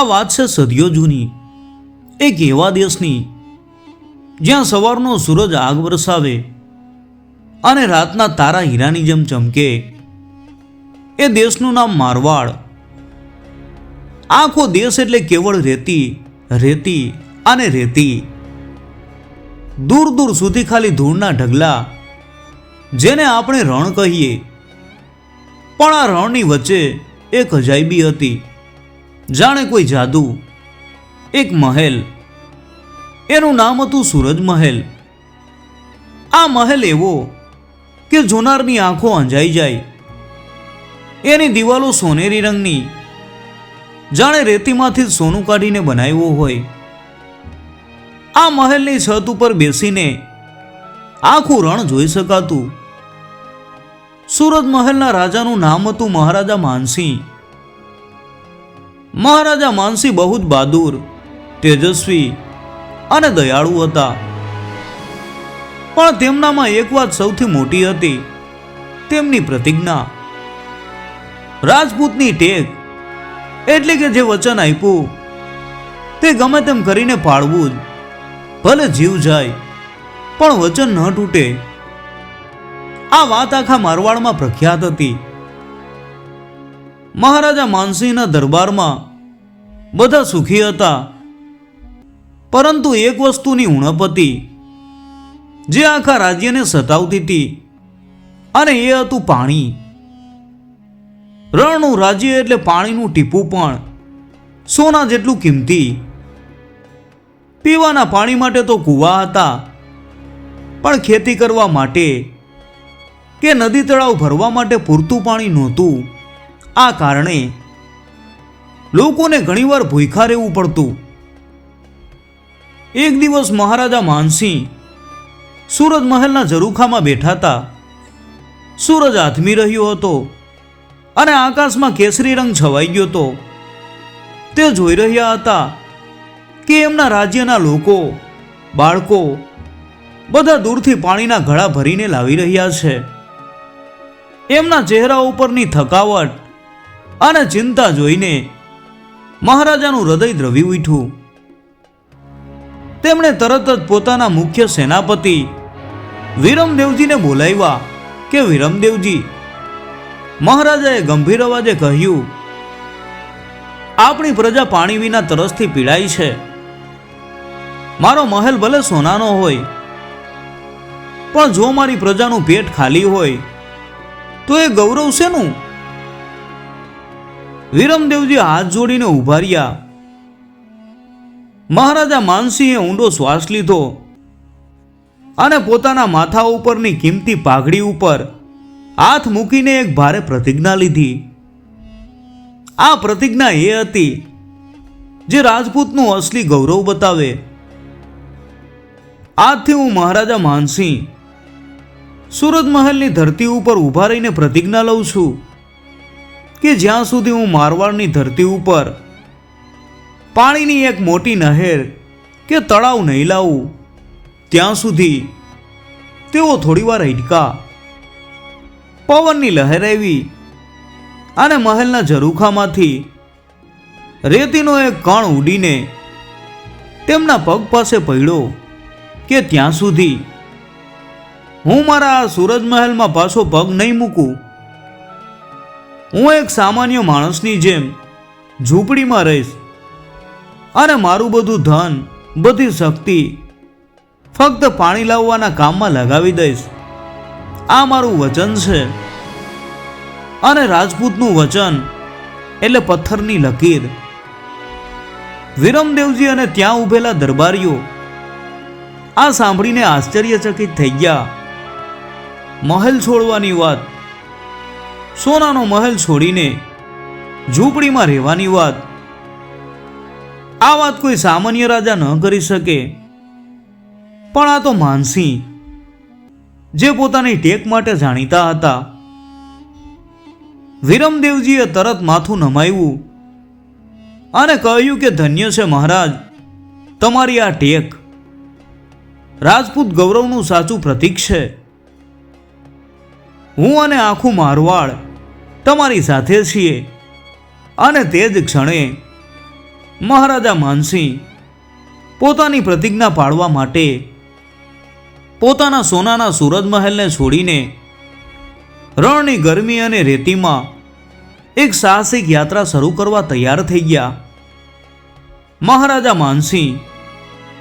આ વાત છે સદીઓ જૂની. એક એવા દેશની જ્યાં સવારનો સૂરજ આગ વરસાવે અને રાતના તારા હીરાની જેમ ચમકે. એ દેશનું નામ મારવાડ. આખો દેશ એટલે કેવળ રેતી રેતી અને રેતી. દૂર દૂર સુધી ખાલી ધૂળના ઢગલા, જેને આપણે રણ કહીએ. પણ આ રણની વચ્ચે એક અજાયબી હતી. જાણે કોઈ જાદુ. એક મહેલ. એનું નામ હતું સૂરજ મહેલ. આ મહેલ એવો કે જોનારની આંખો અંજાઈ જાય. એની દિવાલો સોનેરી રંગની. જાણે રેતીમાંથી સોનું કાઢીને બનાવ્યો હોય. આ મહેલની છત ઉપર બેસીને આખું રણ જોઈ શકાતું. સુરત મહેલના રાજાનું નામ હતું મહારાજા માનસિંહ. મહારાજા માનસિંહ બહુ જ બહાદુર, તેજસ્વી અને દયાળુ હતા. પણ તેમનામાં એક વાત સૌથી મોટી હતી, તેમની પ્રતિજ્ઞા. રાજપૂતની ટેક, એટલે કે જે વચન આપ્યું, તે ગમે તેમ કરીને પાળવું જ. ભલે જીવ જાય, પણ વચન ન તૂટે. આ વાત આખા મારવાડમાં પ્રખ્યાત હતી. મહારાજા માનસિંહના દરબારમાં બધા સુખી હતા. પરંતુ એક વસ્તુની ઉણપ હતી. જે આખા રાજ્યને સતાવતી હતી. અને એ હતું પાણી. રણનું રાજ્ય એટલે પાણીનું ટીપું પણ. સોના જેટલું કિંમતી. પીવાના પાણી માટે તો કૂવા હતા. પણ ખેતી કરવા માટે કે નદી તળાવ ભરવા માટે પૂરતું પાણી નહોતું. આ કારણે લોકોને ઘણીવાર ભૂખા રહેવું પડતું. એક દિવસ મહારાજા માનસિંહ સૂરજ મહેલના ઝરૂખામાં બેઠા હતા. સૂરજ આથમી રહ્યો હતો અને આકાશમાં કેસરી રંગ છવાઈ ગયો હતો. તે જોઈ રહ્યા હતા કે એમના રાજ્યના લોકો, બાળકો બધા દૂરથી પાણીના ઘડા ભરીને લાવી રહ્યા છે. એમના ચહેરા ઉપરની થકાવટ અને ચિંતા જોઈને મહારાજાનું હૃદય દ્રવી ઉઠ્યું. તેમણે તરત જ પોતાના મુખ્ય સેનાપતિ વિરમદેવજીને બોલાવ્યા કે, વિરમદેવજી, મહારાજાએ ગંભીર અવાજે કહ્યું, આપણી પ્રજા પાણી વિના તરસથી પીડાય છે. મારો મહેલ ભલે સોનાનો હોય, પણ જો મારી પ્રજાનું પેટ ખાલી હોય, તો એ ગૌરવ શેનું? વિરમદેવજી હાથ જોડીને ઊભા રહ્યા. મહારાજા માનસિંહે ઊંડો શ્વાસ લીધો અને પોતાના માથા ઉપરની કિંમતી પાઘડી ઉપર હાથ મૂકીને એક ભારે પ્રતિજ્ઞા લીધી. આ પ્રતિજ્ઞા એ હતી જે રાજપૂતનું અસલી ગૌરવ બતાવે. આજથી હું મહારાજા માનસિંહ સુરત મહેલની ધરતી ઉપર ઊભા રહીને પ્રતિજ્ઞા લઉં છું. કે જ્યાં સુધી હું મારવાડની ધરતી ઉપર પાણીની એક મોટી નહેર કે તળાવ નહીં લાવું, ત્યાં સુધી તેઓ થોડીવાર હિટકા પવનની લહેર આવી અને મહેલના ઝરૂખામાંથી રેતીનો એક કણ ઉડીને તેમના પગ પાસે પડ્યો કે ત્યાં સુધી હું મારા સૂરજ મહેલમાં પાછો પગ નહીં મૂકું. હું એક સામાન્ય માણસની જેમ ઝૂંપડીમાં રહીશ. અને મારું બધું ધન, બધી શક્તિ ફક્ત પાણી લાવવાના કામમાં લગાવી દઈશ. આ મારું વચન છે. અને રાજપૂતનું વચન એટલે પથ્થરની લકીર. વિરમદેવજી અને ત્યાં ઊભેલા દરબારીઓ આ સાંભળીને આશ્ચર્યચકિત થઈ ગયા. મહેલ છોડવાની વાત સોનાનો મહેલ છોડીને ઝૂંપડીમાં રહેવાની વાત. આ વાત કોઈ સામાન્ય રાજા ન કરી શકે. પણ આ તો માનસિંહ જે પોતાની ટેક માટે જાણીતા હતા. વિરમદેવજીએ તરત માથું નમાવ્યું અને કહ્યું કે, ધન્ય છે મહારાજ, તમારી આ ટેક. રાજપૂત ગૌરવનું સાચું પ્રતીક છે. હું અને આખું મારવાડ તમારી સાથે છીએ. અને તે જ ક્ષણે મહારાજા માનસિંહ પોતાની પ્રતિજ્ઞા પાળવા માટે પોતાના સોનાના સૂરજ મહેલને છોડીને રણની ગરમી અને રેતીમાં એક સાહસિક યાત્રા શરૂ કરવા તૈયાર થઈ ગયા. મહારાજા માનસિંહ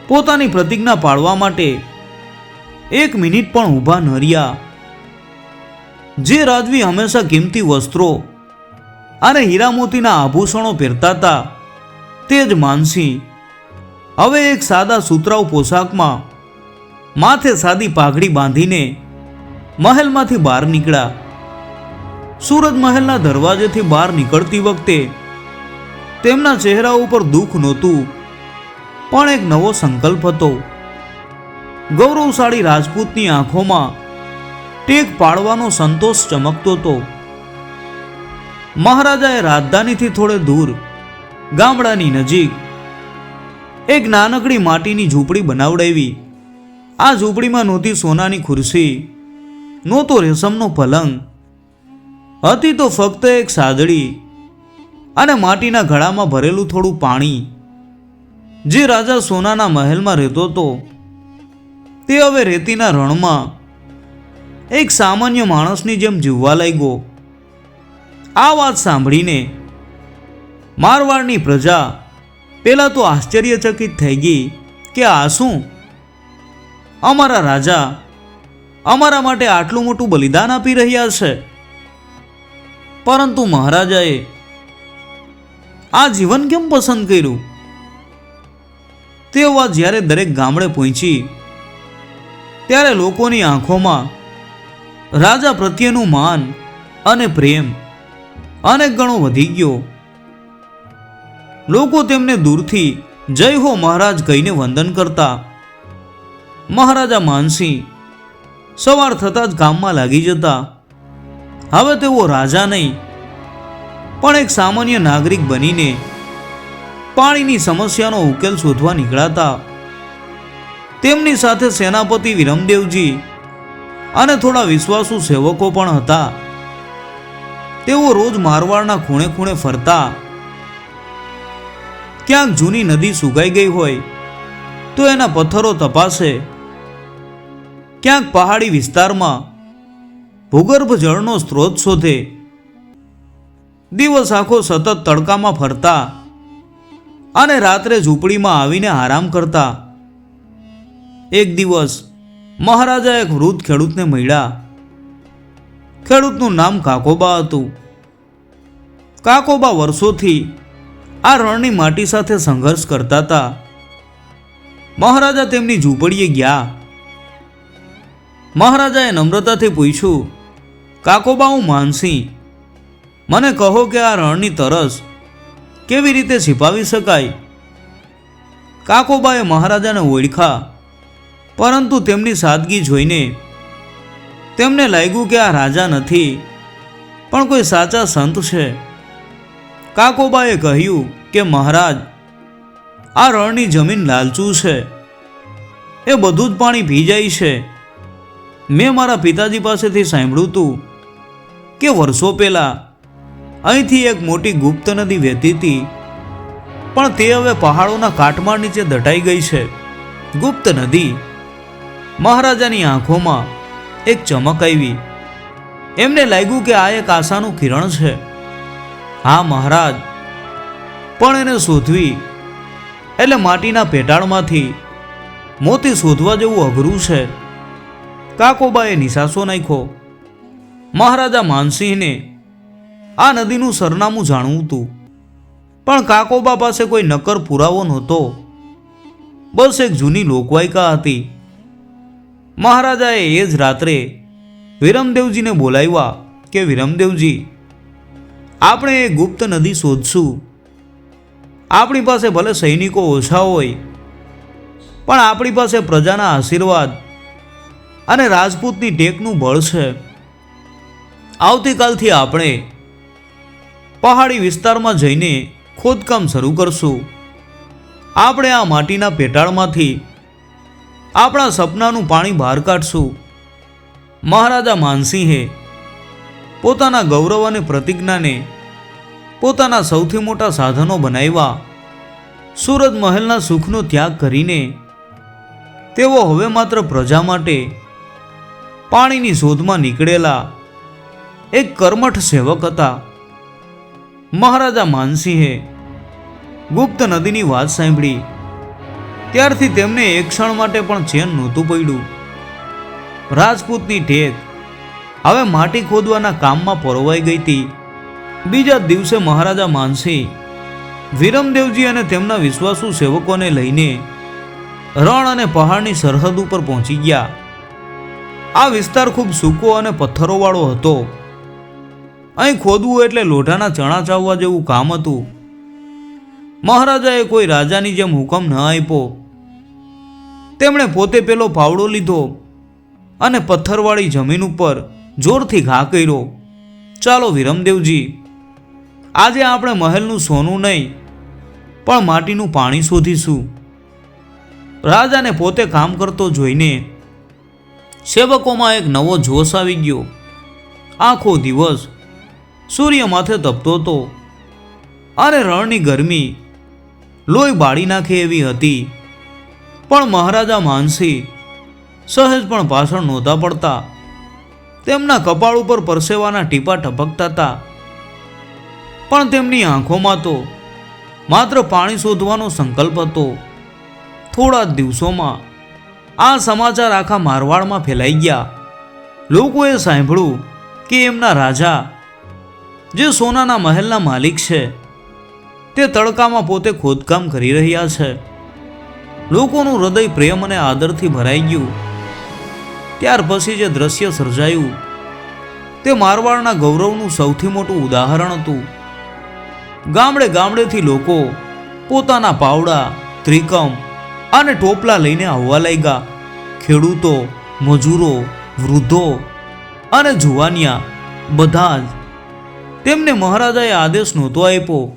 પોતાની પ્રતિજ્ઞા પાળવા માટે એક મિનિટ પણ ઊભા ન રહ્યા. જે રાજવી હંમેશા કિંમતી વસ્ત્રો અને હીરામોતીના આભૂષણો પહેરતા હતા, તે જ માનસિંહ હવે એક સાદા સુતરાઉ પોશાકમાં માથે સાદી પાઘડી બાંધીને મહેલમાંથી બહાર નીકળ્યા. સુરત મહેલના દરવાજેથી બહાર નીકળતી વખતે તેમના ચહેરા ઉપર દુઃખ નહોતું, પણ એક નવો સંકલ્પ હતો. ગૌરવશાળી રાજપૂતની આંખોમાં ટેક પાડવાનો સંતોષ ચમકતો હતો. મહારાજાએ રાજધાનીથી થોડે દૂર, ગામડાની નજીક, એક નાનકડી માટીની ઝૂંપડી બનાવડાવી. આ ઝૂંપડીમાં નહોતી સોનાની ખુરશી, નહોતો રેશમનો પલંગ. હતી તો ફક્ત એક સાદડી અને માટીના ઘડામાં ભરેલું થોડું પાણી. જે રાજા સોનાના મહેલમાં રહેતો હતો, તે હવે રેતીના રણમાં એક સામાન્ય માણસની જેમ જીવવા લાગ્યો. આ વાત સાંભળીને મારવાડની પ્રજા પહેલાં તો આશ્ચર્યચકિત થઈ ગઈ કે આ શું? અમારા રાજા અમારા માટે આટલું મોટું બલિદાન આપી રહ્યા છે. પરંતુ મહારાજાએ આ જીવન કેમ પસંદ કર્યું? તે વાત જ્યારે દરેક ગામડે પહોંચી, ત્યારે લોકોની આંખોમાં રાજા પ્રત્યેનું માન અને પ્રેમ અનેક ગણો વધી ગયો. લોકો તેમને દૂરથી જય હો મહારાજ કહીને વંદન કરતા. મહારાજા માનસિંહ સવાર થતાં જ કામમાં લાગી જતા. હવે તેઓ રાજા નહીં, પણ એક સામાન્ય નાગરિક બનીને પાણીની સમસ્યાનો ઉકેલ શોધવા નીકળાતા. તેમની સાથે સેનાપતિ વિરમદેવજી અને થોડા વિશ્વાસુ સેવકો પણ હતા. તેઓ રોજ મારવાડના ખૂણે ખૂણે ફરતા. ક્યાંક જૂની નદી સુકાઈ ગઈ હોય, તો એના પથ્થરો તપાસે. ક્યાંક પહાડી વિસ્તારમાં ભૂગર્ભ જળનો સ્ત્રોત શોધે. દિવસ આખો સતત તડકામાં ફરતા અને રાત્રે ઝૂંપડીમાં આવીને આરામ કરતા. એક દિવસ મહારાજા એક વૃદ્ધ ખેડૂતને મળ્યા. ખેડૂતનું નામ કાકોબા હતું. કાકોબા વર્ષોથી આ રણની માટી સાથે સંઘર્ષ કરતા હતા. મહારાજા તેમની ઝૂંપડીએ ગયા. મહારાજાએ નમ્રતાથી પૂછ્યું, કાકોબા, હું માનસિંહ મને કહો કે આ રણની તરસ કેવી રીતે છીપાવી શકાય? કાકોબાએ મહારાજાને ઓળખા પરંતુ તેમની સાદગી જોઈને તેમને લાગ્યું કે આ રાજા નથી, પણ કોઈ સાચા સંત છે. કાકોબાએ કહ્યું કે, મહારાજ, આ રણની જમીન લાલચું છે. એ બધું જ પાણી પી જાય છે. મેં મારા પિતાજી પાસેથી સાંભળ્યું હતું કે વર્ષો પહેલાં અહીંથી એક મોટી ગુપ્ત નદી વહેતી હતી, પણ તે હવે પહાડોના કાટમાળ નીચે દટાઈ ગઈ છે. ગુપ્ત નદી મહારાજાની આંખોમાં એક ચમક આવી. એમને લાગ્યું કે આ એક આશાનું કિરણ છે. હા, મહારાજ. પણ એને શોધવી, એટલે માટીના પેટાળમાંથી મોતી શોધવા જેવું અઘરું છે. કાકોબાએ નિશાસો નાખ્યો. મહારાજા માનસિંહને આ નદીનું સરનામું જાણવું હતું. પણ કાકોબા પાસે કોઈ નક્કર પુરાવો નહોતો. બસ એક જૂની લોકવાયકા હતી. મહારાજાએ એ જ રાત્રે વિરમદેવજીને બોલાવ્યા કે, વિરમદેવજી, આપણે એ ગુપ્ત નદી શોધશું. આપણી પાસે ભલે સૈનિકો ઓછા હોય, પણ આપણી પાસે પ્રજાના આશીર્વાદ અને રાજપૂતની ટેકનું બળ છે. આવતીકાલથી આપણે પહાડી વિસ્તારમાં જઈને ખોદકામ શરૂ કરશું. આપણે આ માટીના પેટાળમાંથી આપણા સપનાનું પાણી બહાર કાઢશું. મહારાજા માનસિંહે પોતાના ગૌરવ અને પ્રતિજ્ઞાને પોતાના સૌથી મોટા સાધનો બનાવ્યા. સુરત મહેલના સુખનો ત્યાગ કરીને તેઓ હવે માત્ર પ્રજા માટે પાણીની શોધમાં નીકળેલા એક કર્મઠ સેવક હતા. મહારાજા માનસિંહે ગુપ્ત નદીની વાત સાંભળી. ત્યારથી તેમને એક ક્ષણ માટે પણ ચેન નહોતું પડ્યું. રાજપૂતની ઢેક હવે માટી ખોદવાના કામમાં પરોવાઈ ગઈ હતી. બીજા દિવસે મહારાજા માનસિંહ વિરમદેવજી અને તેમના વિશ્વાસુ સેવકોને લઈને રણ અને પહાડની સરહદ ઉપર પહોંચી ગયા. આ વિસ્તાર ખૂબ સૂકો અને પથ્થરોવાળો હતો. અહીં ખોદવું એટલે લોઢાના ચણા ચાવવા જેવું કામ હતું. મહારાજાએ કોઈ રાજાની જેમ હુકમ ન આપ્યો. તેમણે પોતે પેલો ભાવડો લીધો અને પથ્થરવાળી જમીન ઉપર જોરથી ઘા કર્યો. ચાલો વિરમદેવજી, આજે આપણે મહેલનું સોનું નહીં, પણ માટીનું પાણી શોધીશું. રાજાને પોતે કામ કરતો જોઈને સેવકોમાં એક નવો જોશ આવી ગયો. આખો દિવસ સૂર્ય માથે તપતો હતો અને રણની ગરમી લોહી બાળી નાખે એવી હતી. પણ મહારાજા માનસી સહેજ પણ ભાષણ નહોતા પડતા તેમના કપાળ ઉપર પરસેવાના ટીપા ટપકતા હતા. પણ તેમની આંખોમાં તો માત્ર પાણી શોધવાનો સંકલ્પ હતો. થોડા દિવસોમાં આ સમાચાર આખા મારવાડમાં ફેલાઈ ગયા. લોકોએ સાંભળ્યું કે એમના રાજા, જે સોનાના મહેલના માલિક છે, તે તડકામાં પોતે ખોદકામ કરી રહ્યા છે. લોકોનું હૃદય પ્રેમ અને આદરથી ભરાઈ ગયું. ત્યાર પછી જે દ્રશ્ય સર્જાયું, તે મારવાડના ગૌરવનું સૌથી મોટું ઉદાહરણ હતું. ગામડે ગામડેથી લોકો પોતાના પાવડા, ત્રિકમ અને ટોપલા લઈને આવવા લાગ્યા. ખેડૂતો, મજૂરો, વૃદ્ધો અને જુવાનિયા બધા જ તેમને મહારાજાએ આદેશ નહોતો આપ્યો.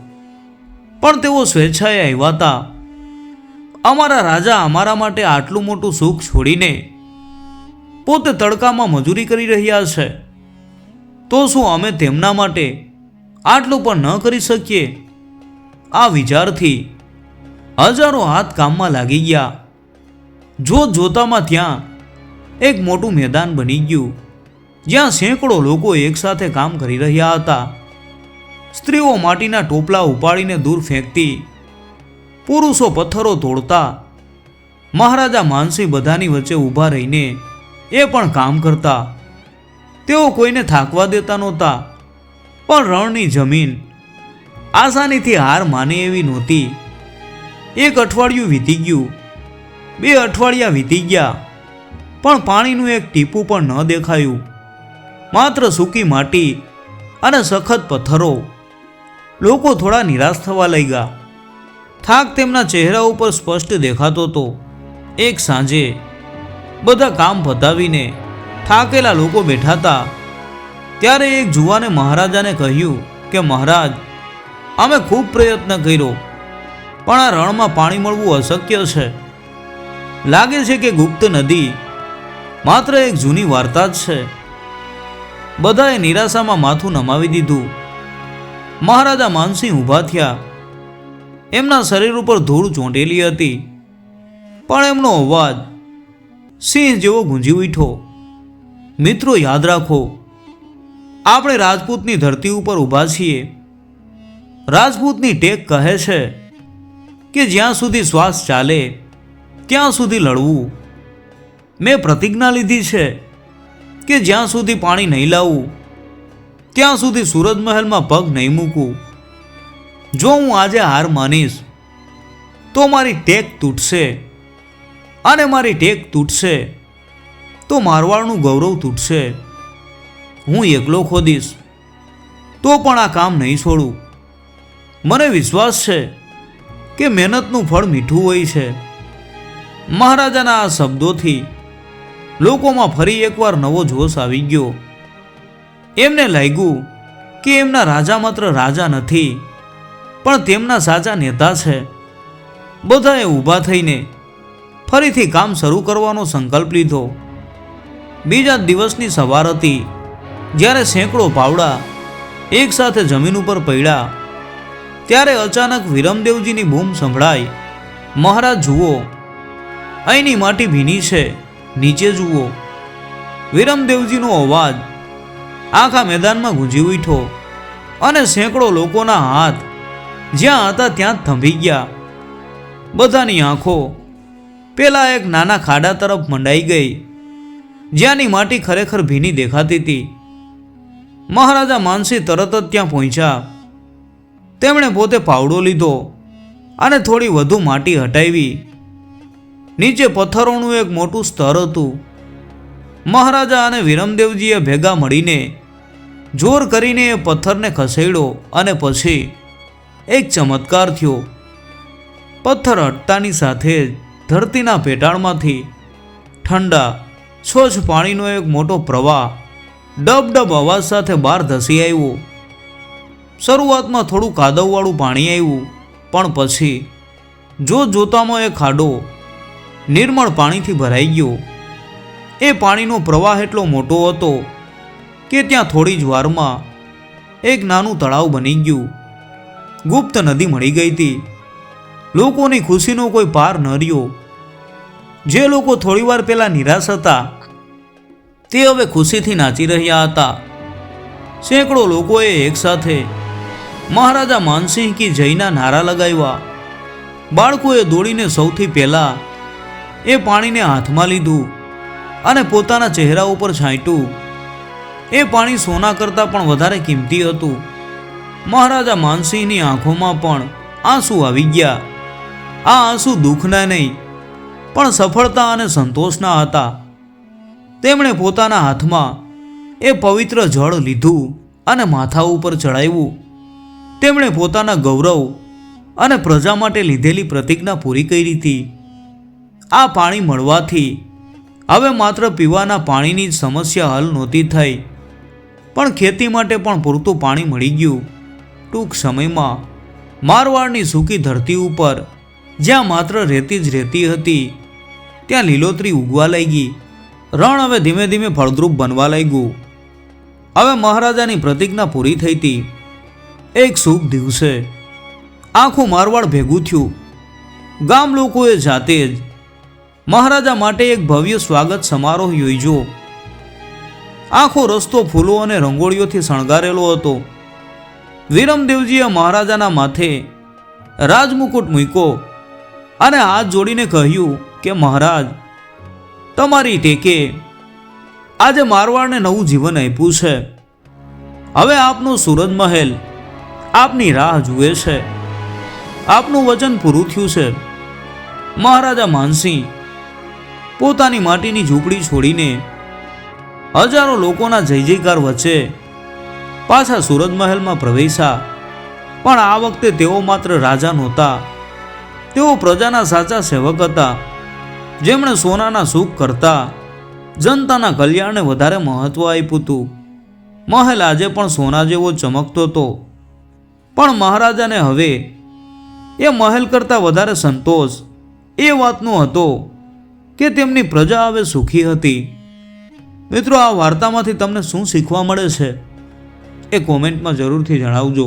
પણ તેઓ સ્વેચ્છાએ આવ્યા હતા. અમારા રાજા અમારા માટે આટલું મોટું સુખ છોડીને પોતે તડકામાં મજૂરી કરી રહ્યા છે. તો શું અમે તેમના માટે આટલું પણ ન કરી શકીએ? આ વિચારથી હજારો હાથ કામમાં લાગી ગયા. જોત જોતામાં ત્યાં એક મોટું મેદાન બની ગયું, જ્યાં સેંકડો લોકો એકસાથે કામ કરી રહ્યા હતા. સ્ત્રીઓ માટીના ટોપલા ઉપાડીને દૂર ફેંકતી પુરુષો પથ્થરો તોડતા. મહારાજા માનસિંહ બધાની વચ્ચે ઊભા રહીને એ પણ કામ કરતા. તેઓ કોઈને થાકવા દેતા નહોતા. પણ રણની જમીન આસાનીથી હાર માને એવી નહોતી. એક અઠવાડિયું વીતી ગયું. બે અઠવાડિયા વીતી ગયા. પણ પાણીનું એક ટીપું પણ ન દેખાયું. માત્ર સૂકી માટી અને સખત પથ્થરો. લોકો થોડા નિરાશ થવા લાગ્યા. થાક તેમના ચહેરા ઉપર સ્પષ્ટ દેખાતો હતો. એક સાંજે બધા કામ પતાવીને થાકેલા લોકો બેઠા હતા. ત્યારે એક જુવાને મહારાજાને કહ્યું કે, મહારાજ, અમે ખૂબ પ્રયત્ન કર્યો, પણ આ રણમાં પાણી મળવું અશક્ય છે. લાગે છે કે ગુપ્ત નદી માત્ર એક જૂની વાર્તા જ છે. બધાએ નિરાશામાં માથું નમાવી દીધું. મહારાજા માનસિંહ ઊભા થયા. એમના શરીર ઉપર ધૂળ ચોંટેલી હતી. પણ એમનો અવાજ સિંહ જેવો ગુંજી ઉઠ્યો. મિત્રો, યાદ રાખો, આપણે રાજપૂતની ધરતી ઉપર ઊભા છીએ. રાજપૂતની ટેક કહે છે કે જ્યાં સુધી શ્વાસ ચાલે, ત્યાં સુધી લડવું. મેં પ્રતિજ્ઞા લીધી છે કે જ્યાં સુધી પાણી નહીં લાવું, ત્યાં સુધી સૂરજ મહેલમાં પગ નહીં મૂકું. જો હું આજે હાર માનીશ, તો મારી ટેક તૂટશે અને મારી ટેક તૂટશે તો મારવાડનું ગૌરવ તૂટશે. હું એકલો ખોદીશ, તો પણ આ કામ નહીં છોડું. મને વિશ્વાસ છે કે મહેનતનું ફળ મીઠું હોય છે. મહારાજાના આ શબ્દોથી લોકોમાં ફરી એકવાર નવો જોશ આવી ગયો. એમને લાગ્યું કે એમના રાજા માત્ર રાજા નથી પણ તેમના સાચા નેતા છે. બધાએ ઊભા થઈને ફરીથી કામ શરૂ કરવાનો સંકલ્પ લીધો. બીજા દિવસની સવાર હતી, જ્યારે સેંકડો પાવડા એકસાથે જમીન ઉપર પડ્યા, ત્યારે અચાનક વિરમદેવજીની બૂમ સંભળાઈ, મહારાજ, જુઓ, અહીંની માટી ભીની છે, નીચે જુઓ. વિરમદેવજીનો અવાજ આખા મેદાનમાં ગુંજી ઉઠ્યો અને સેંકડો લોકોના હાથ જ્યાં હતા ત્યાં થંભી ગયા. બધાની આંખો પેલા એક નાના ખાડા તરફ મંડાઈ ગઈ. જ્યાંની માટી ખરેખર ભીની દેખાતી હતી. મહારાજા માનસી તરત જ ત્યાં પહોંચ્યા. તેમણે પોતે પાવડો લીધો અને થોડી વધુ માટી હટાવી. નીચે પથ્થરોનું એક મોટું સ્તર હતું. મહારાજા અને વિરમદેવજીએ ભેગા મળીને જોર કરીને એ પથ્થરને ખસેડ્યો અને પછી એક ચમત્કાર થયો. પથ્થર હટતાની સાથે ધરતીના પેટાળમાંથી ઠંડા, સ્વચ્છ પાણીનો એક મોટો પ્રવાહ ડબ ડબ અવાજ સાથે બહાર ધસી આવ્યો. શરૂઆતમાં થોડું કાદવવાળું પાણી આવ્યું, પણ પછી જો જોતામાં એ ખાડો નિર્મળ પાણીથી ભરાઈ ગયો. એ પાણીનો પ્રવાહ એટલો મોટો હતો કે ત્યાં થોડી જ વારમાં એક નાનું તળાવ બની ગયું. ગુપ્ત નદી મળી ગઈ હતી. લોકોની ખુશીનો કોઈ પાર ન રહ્યો. જે લોકો થોડીવાર પહેલા નિરાશ હતા, તે હવે ખુશીથી નાચી રહ્યા હતા. સેંકડો લોકોએ એકસાથે મહારાજા માનસિંહ કી જયના નારા લગાવ્યા. બાળકોએ દોડીને સૌથી પહેલા એ પાણીને હાથમાં લીધું અને પોતાના ચહેરા ઉપર છાંટ્યું. એ પાણી સોના કરતાં પણ વધારે કિંમતી હતું. મહારાજા માનસિંહની આંખોમાં પણ આંસુ આવી ગયા. આ આંસુ દુઃખના નહીં, પણ સફળતા અને સંતોષના હતા. તેમણે પોતાના હાથમાં એ પવિત્ર જળ લીધું અને માથા ઉપર ચડાવ્યું. તેમણે પોતાના ગૌરવ અને પ્રજા માટે લીધેલી પ્રતિજ્ઞા પૂરી કરી હતી. આ પાણી મળવાથી હવે માત્ર પીવાના પાણીની સમસ્યા હલ નહોતી થઈ, પણ ખેતી માટે પણ પૂરતું પાણી મળી ગયું. ટૂંક સમયમાં મારવાડની સૂકી ધરતી ઉપર જ્યાં માત્ર રેતી જ રહેતી હતી, ત્યાં લીલોતરી ઉગવા લાગી. રણ હવે ધીમે ધીમે ફળદ્રુપ બનવા લાગ્યું. હવે મહારાજાની પ્રતિજ્ઞા પૂરી થઈ હતી. એક શુભ દિવસે આખું મારવાડ ભેગું થયું. ગામ લોકોએ જાતે જ મહારાજા માટે એક ભવ્ય સ્વાગત સમારોહ યોજ્યો. આખો રસ્તો ફૂલો અને રંગોળીઓથી શણગારેલો હતો. વિરમદેવજીએ મહારાજાના માથે રાજમુકુટ મૂક્યો અને હાથ જોડીને કહ્યું કે, મહારાજ, તમારી ટેકે આજે મારવાડને નવું જીવન આપ્યું છે. હવે આપનો સુરજ મહેલ આપની રાહ જુએ છે. આપનું વચન પૂરું થયું છે. મહારાજા માનસિંહ પોતાની માટીની ઝૂંપડી છોડીને હજારો લોકોના જય જયકાર વચ્ચે પાછા સુરત મહેલમાં પ્રવેશ્યા. પણ આ વખતે તેઓ માત્ર રાજા નહોતા. તેઓ પ્રજાના સાચા સેવક હતા. જેમણે સોનાના સુખ કરતા. જનતાના કલ્યાણને વધારે મહત્વ આપ્યું હતું. મહેલ આજે પણ સોના જેવો ચમકતો હતો. પણ મહારાજાને હવે એ મહેલ કરતાં વધારે સંતોષ. એ વાતનો હતો કે તેમની પ્રજા હવે સુખી હતી. મિત્રો, આ વાર્તામાંથી તમને શું શીખવા મળે છે? એ કોમેન્ટમાં જરૂરથી જણાવજો.